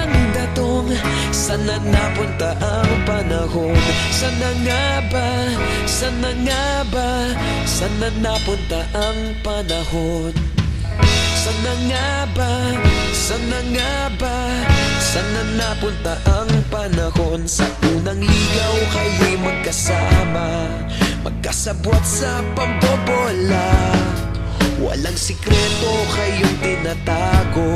datong Sana napunta ang panahon? Sana nga ba, sana nga ba? Sana napunta ang panahon? Sana nga ba, sana nga ba? Sana napunta ang panahon? Sa unang ligaw kayo'y magkasama Magkasabwat sa pambobola. Walang sikreto kayong tinatago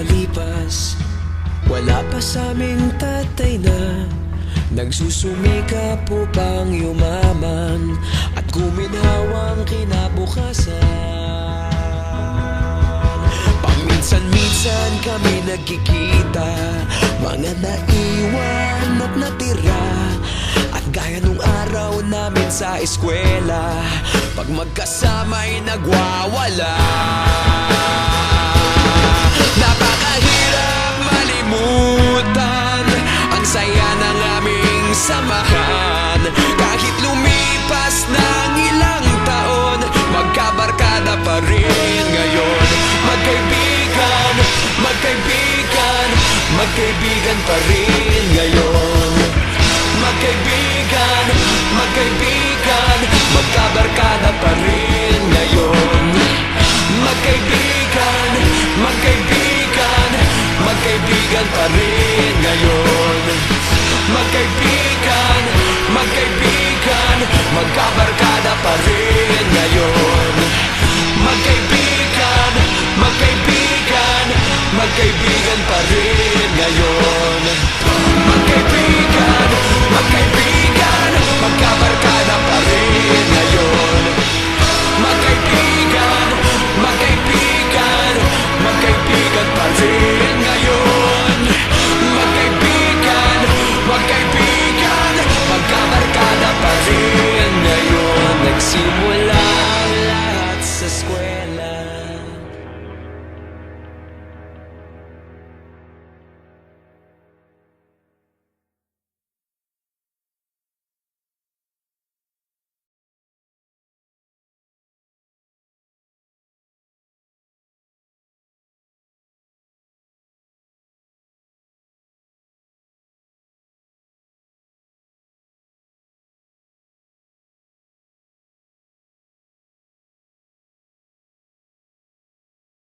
nakalipas Wala pa sa aming tatay na Nagsusumikap upang yumaman At guminhawang kinabukasan? Paminsan-minsan kami nagkikita Mga naiwan at natira. At gaya nung araw namin sa eskwela Pag magkasama'y nagwawala samahan Kahit lumipas ng ilang taon Magkabarkada pa rin ngayon. Magkaibigan, magkaibigan Magkaibigan pa rin ngayon. Magkaibigan, magkaibigan Nunca marcada para